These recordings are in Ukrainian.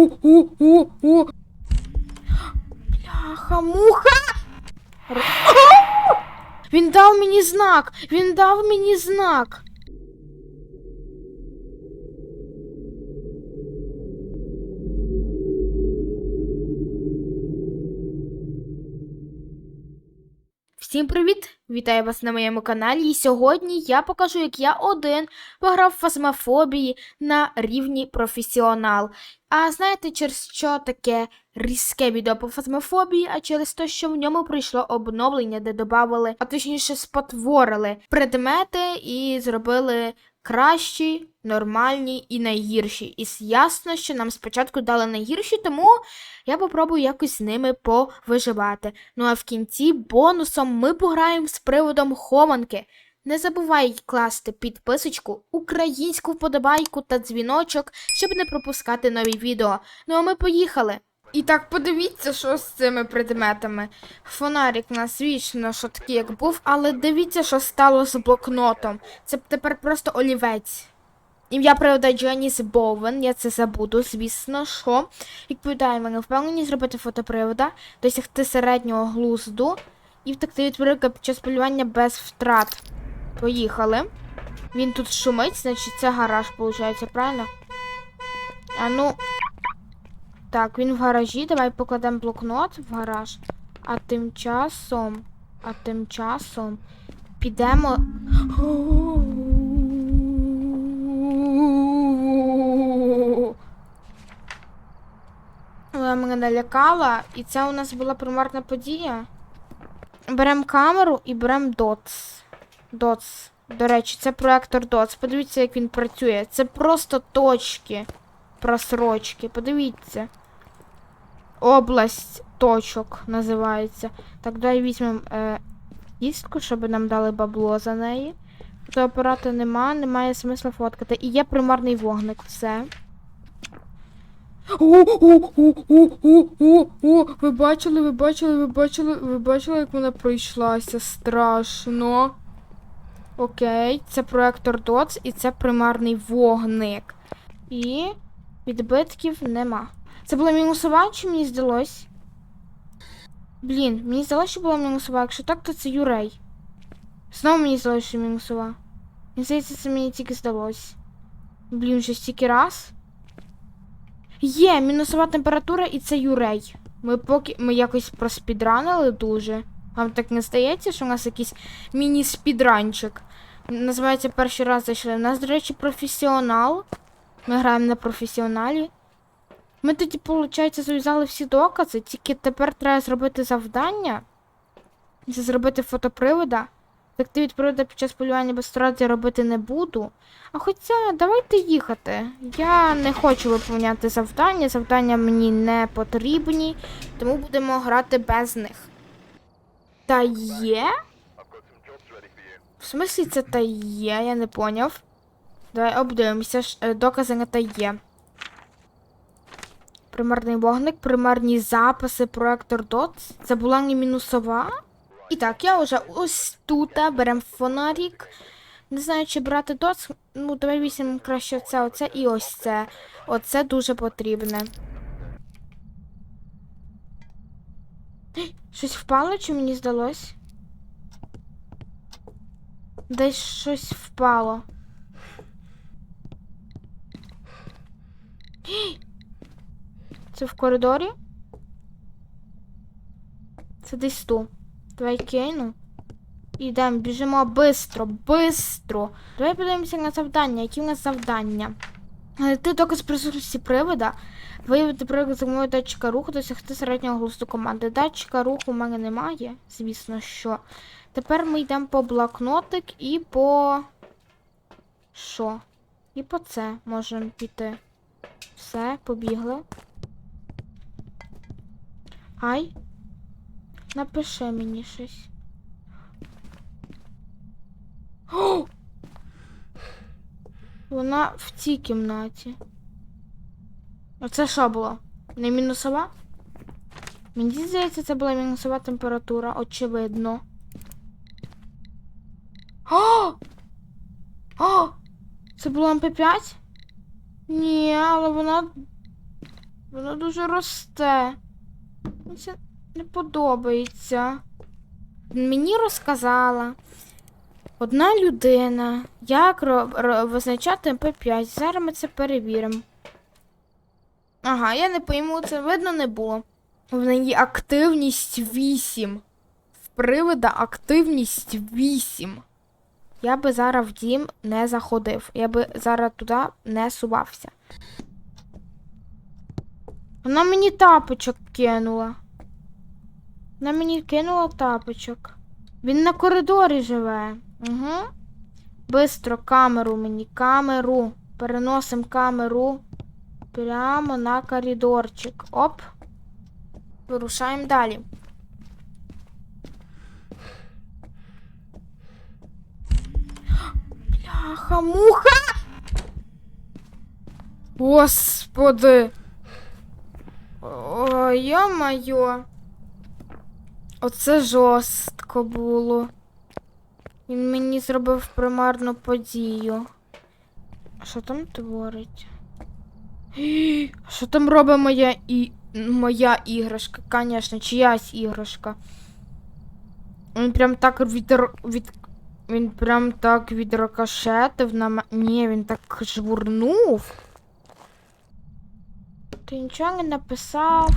О-о-о-о-о-о-о. Бляха, муха. Р- Він дав мені знак. Він дав мені знак. Всім привіт! Вітаю вас на моєму каналі. І сьогодні я покажу, як я один пограв фазмофобії на рівні професіонал. А знаєте, через що таке різке відео по фазмофобії? А через те, що в ньому прийшло обновлення, де додавали, а точніше спотворили предмети і зробили кращі, нормальні і найгірші. І ясно, що нам спочатку дали найгірші, тому я попробую якось з ними повиживати. Ну а в кінці бонусом ми пограємо з приводом хованки. Не забувай класти підписочку, українську вподобайку та дзвіночок, щоб не пропускати нові відео. Ну а ми поїхали. І так подивіться, що з цими предметами. Фонарик у нас вічно що такий, як був, але дивіться, що стало з блокнотом. Це тепер просто олівець. Ім'я привода Дженіс Боуен, я це забуду, звісно, що. Відповідає мене впевнені зробити фотопривода, досягти середнього глузду і втекти від ворога під час полювання без втрат. Поїхали. Він тут шумить, значить це гараж, виходить, правильно? А ну. Так, він в гаражі. Давай покладемо блокнот в гараж. А тим часом. А тим часом підемо. Вона мене налякала, і це у нас була примарна подія. Беремо камеру і беремо доц. Доц. До речі, це проектор доц. Подивіться, як він працює. Це просто точки. Просрочки. Подивіться. Область точок називається. Так, давай візьмемо е, кістку, щоб нам дали бабло за неї. Фотоапарата нема, немає смисла фоткати. І є примарний вогник, все. О-о-о-о-о-о-о! Ви бачили, ви бачили, ви бачили, ви бачили, як вона пройшлася? Страшно. Окей, це проектор DOTS і це примарний вогник. І відбитків нема. Це була мінусова, чи мені здалось? Блін, мені здалося, що була мінусова. Якщо так, то це Юрей. Знову мені здалося, що мінусова. Мені здається, це мені тільки здалось. Блін, вже стільки раз. Є мінусова температура і це Юрей. Ми поки ми якось проспідранили дуже. Вам так не здається, що у нас якийсь міні-спідранчик. Називається перший раз зайшли. У нас, до речі, професіонал. Ми граємо на професіоналі. Ми тоді, виходить, зав'язали всі докази, тільки тепер треба зробити завдання. Це зробити фотопривода. Втекти від привода під час полювання без втрат я робити не буду. А хоча давайте їхати. Я не хочу виповняти завдання. Завдання мені не потрібні, тому будемо грати без них. Та є? В смислі це та є, я не поняв. Давай обдивимося. Е, Докази на та є. Примарний вогник, примарні записи, проектор DOTS. Це була не мінусова. І так, я вже ось тут беремо фонарик. Не знаю, чи брати доц. Ну, давай візьмемо краще це, оце і ось це. Оце дуже потрібне. Щось впало, чи мені здалось? Десь щось впало. Це в коридорі? Це десь тут. Давай кину. Ідемо, біжимо бистро, бистро. Давай подивимося на завдання. Які в нас завдання? Е, Ти доказ присутності привода. Виявити привод за мою датчика руху, досягти середнього глузду команди. Датчика руху у мене немає, звісно що. Тепер ми йдемо по блокнотик і по. Що? І по це можемо піти. Все, побігли. Ай. Напиши мені щось. О! Вона в цій кімнаті. Оце що було? Не мінусова? Мені здається, це була мінусова температура, очевидно. О! О! Це було МП5? Ні. але вона. Вона дуже росте. Це не подобається. Мені розказала одна людина, як визначати МП5. Зараз ми це перевіримо. Ага, я не пойму, це видно не було. В неї активність 8. В привида активність 8. Я би зараз в дім не заходив. Я би зараз туди не сувався. Вона мені тапочок кинула. Вона мені кинула тапочок. Він на коридорі живе. Угу. Бистро камеру мені, камеру. Переносимо камеру прямо на коридорчик. Оп. Вирушаємо далі. Бляха, муха! Господи. Йо-моє. Оце жорстко було. Він мені зробив примарну подію. Що там творить? Що там робить моя і... моя іграшка? Конечно, чиясь іграшка. Він прям так від... від... Він прям так відрокошетив на мене. Ні, він так жбурнув. Ти нічого не написав.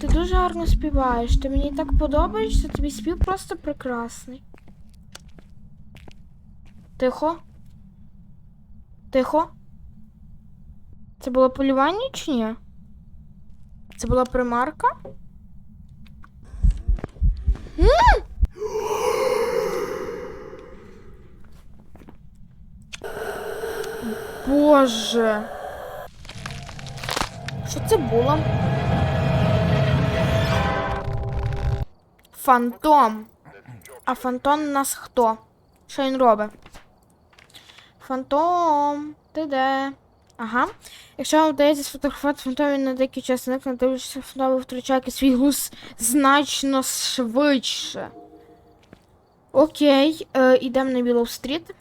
Ти дуже гарно співаєш. Ти мені так подобаєшся, тобі спів просто прекрасний. Тихо. Тихо. Це було полювання чи ні? Це була примарка? Боже. Що це було? Фантом. А фантом у нас хто? Що він робить? Фантом, ти де? Ага. Якщо вам вдається сфотографувати фантом, він на деякий час зникне, дивлячись фантом, втрачає свій глузд значно швидше. Окей, е, ідемо на Білоу стріт.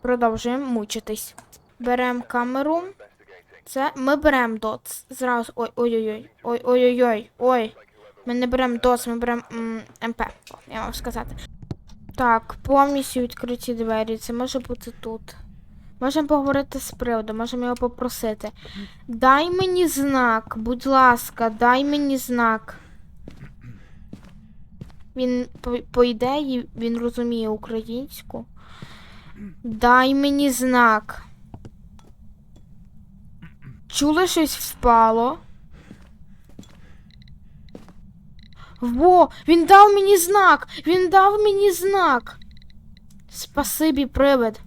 Продовжуємо мучитись. Беремо камеру. Це ми беремо доц. Зразу. Ой, ой-ой-ой. Ой-ой-ой. Ой. Ми не беремо доц, ми беремо МП. Я можу сказати. Так, повністю відкриті двері. Це може бути тут. Можемо поговорити з приводом, можемо його попросити. Дай мені знак, будь ласка, дай мені знак. Він, по, по ідеї, він розуміє українську. Дай мені знак. Чули щось впало? Во, він дав мені знак! Він дав мені знак. Спасибі, привид.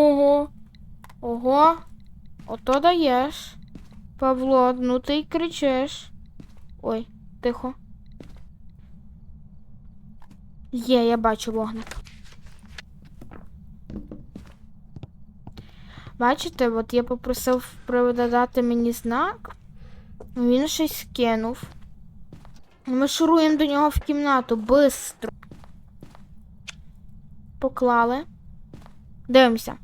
Ого. Ого. Ото даєш. Павло, ну ти й кричиш. Ой, тихо. Є, я бачу вогник. Бачите, от я попросив привода дати мені знак. Він щось кинув. Ми шуруємо до нього в кімнату бистро. Поклали. Дивимося.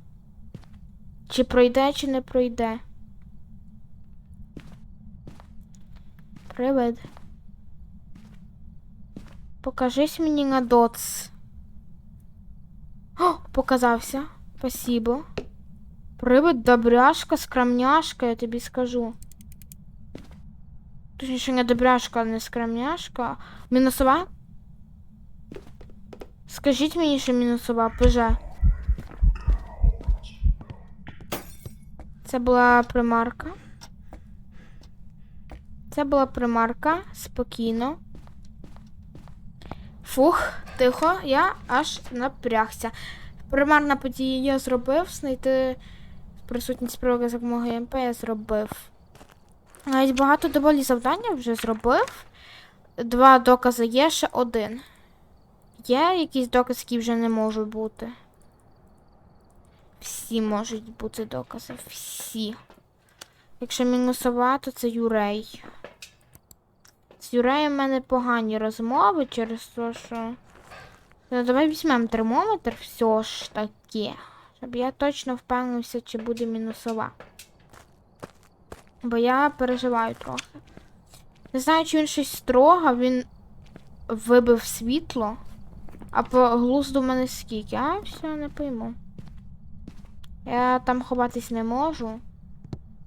Чи пройде, чи не пройде. Привид. Покажись мені на доц. О, показався. Спасибо. Привид добряшка, скромняшка, я тобі скажу. Точніше, не добряшка, а не скромняшка. Мінусова? Скажіть мені, що мінусова ПЖ. Це була примарка. Це була примарка. Спокійно. Фух, тихо, я аж напрягся. Примарна подія я зробив, знайти присутність привода за допомогою МП я зробив. Навіть багато доволі завдання вже зробив. Два докази є, ще один. Є якісь докази, які вже не можуть бути. Всі можуть бути докази. Всі. Якщо мінусова, то це Юрей. З Юреєм в мене погані розмови через те, що. Ну, давай візьмемо термометр все ж таки. Щоб я точно впевнився, чи буде мінусова. Бо я переживаю трохи. Не знаю, чи він щось строго, він вибив світло. А по глузду в мене скільки, а? Все, не пойму. Я там ховатись не можу.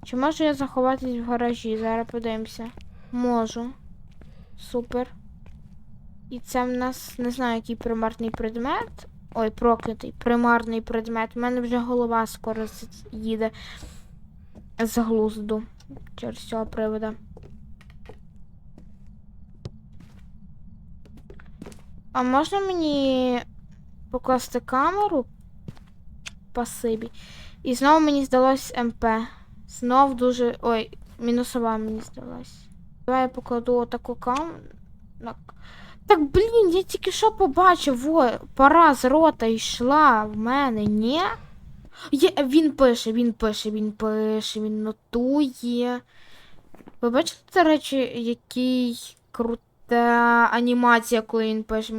Чи можу я заховатись в гаражі? Зараз подивимося. Можу. Супер. І це в нас не знаю, який примарний предмет. Ой, проклятий примарний предмет. У мене вже голова скоро їде з глузду через цього приводу. А можна мені покласти камеру? Пасибі. І знову мені здалось МП. Знов дуже. Ой, мінусова мені здалась. Давай я покладу отаку кам. Так, блін, я тільки що побачив, о, пора з рота йшла в мене, ні? Є, він пише, він пише, він пише, він нотує. Ви бачите, речі, який крута анімація, коли він пише.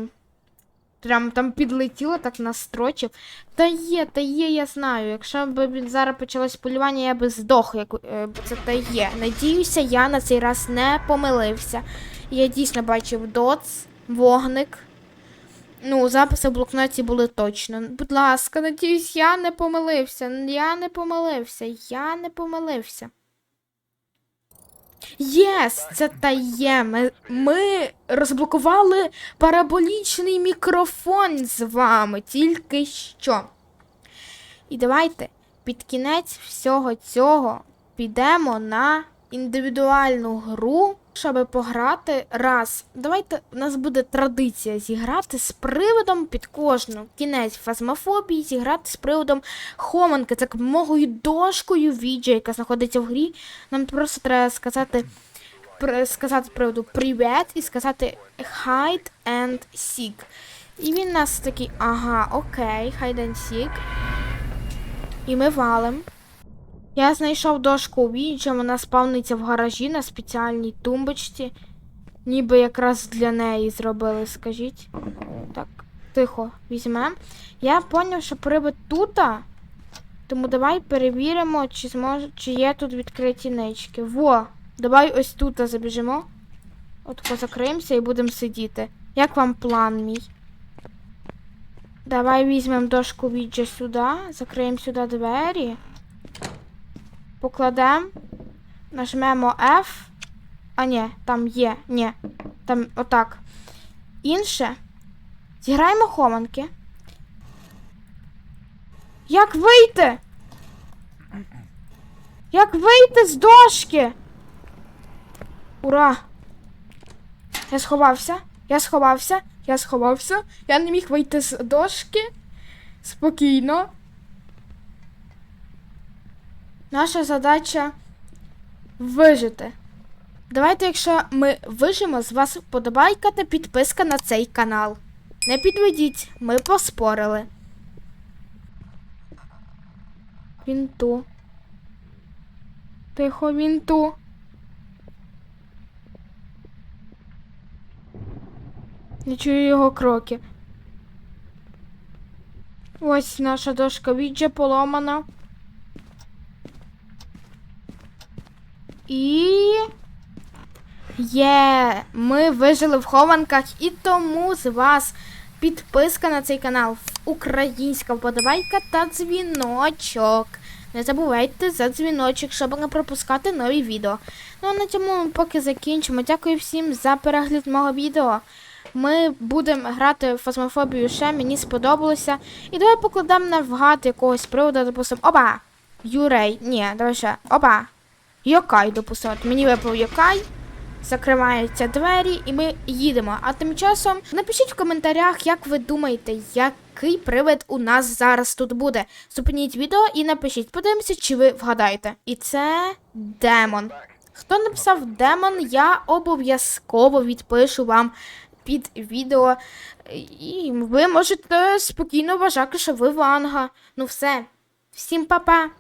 Прям там підлетіло, так настрочив. Та є, та є, я знаю. Якщо б зараз почалось полювання, я би здох, як е, це та є. Надіюся, я на цей раз не помилився. Я дійсно бачив доц, вогник. Ну, записи в блокноті були точно. Будь ласка, надіюсь, я не помилився. Я не помилився. Я не помилився. Єс, це та є. Ми, ми розблокували параболічний мікрофон з вами тільки що. І давайте під кінець всього цього підемо на індивідуальну гру, щоб пограти раз. Давайте у нас буде традиція зіграти з приводом під кожну кінець фазмофобії, зіграти з приводом Хоманки. Це могою дошкою віджа, яка знаходиться в грі. Нам просто треба сказати. Сказати приводу привіт і сказати hide and seek. І він нас такий, ага, окей, hide and seek. І ми валим. Я знайшов дошку Ouija, вона спавниться в гаражі на спеціальній тумбочці. Ніби якраз для неї зробили, скажіть. Так, тихо, візьмем. Я поняв, що привид тута. Тому давай перевіримо, чи зможе, чи є тут відкриті нички. Во! Давай ось тут забіжимо. От закриємося і будемо сидіти. Як вам план мій? Давай візьмемо дошку віджа сюди, закриємо сюди двері. Покладемо. Нажмемо F. А, ні, там є. Ні. Там отак. Інше. Зіграємо хованки. Як вийти? Як вийти з дошки? Ура! Я сховався. Я сховався. Я сховався. Я не міг вийти з дошки. Спокійно. Наша задача вижити. Давайте, якщо ми вижимо, з вас вподобайка та підписка на цей канал. Не підведіть, ми поспорили. Він ту. Тихо, він ту. Не чую його кроки. Ось наша дошка віджа поломана. І. Є, ми вижили в хованках, і тому з вас підписка на цей канал, українська вподобайка та дзвіночок. Не забувайте за дзвіночок, щоб не пропускати нові відео. Ну а на цьому ми поки закінчимо. Дякую всім за перегляд мого відео. Ми будемо грати в фазмофобію ще, мені сподобалося. І давай покладемо на вгад якогось приводу, допустимо. Опа! Юрей. Ні, давай ще. Опа! Йокай. От Мені випав Йокай. Закриваються двері, і ми їдемо. А тим часом напишіть в коментарях, як ви думаєте, який привид у нас зараз тут буде. Зупиніть відео і напишіть, подивимося, чи ви вгадаєте. І це демон. Хто написав демон, я обов'язково відпишу вам під відео. І ви можете спокійно вважати, що ви ванга. Ну все. Всім па-па!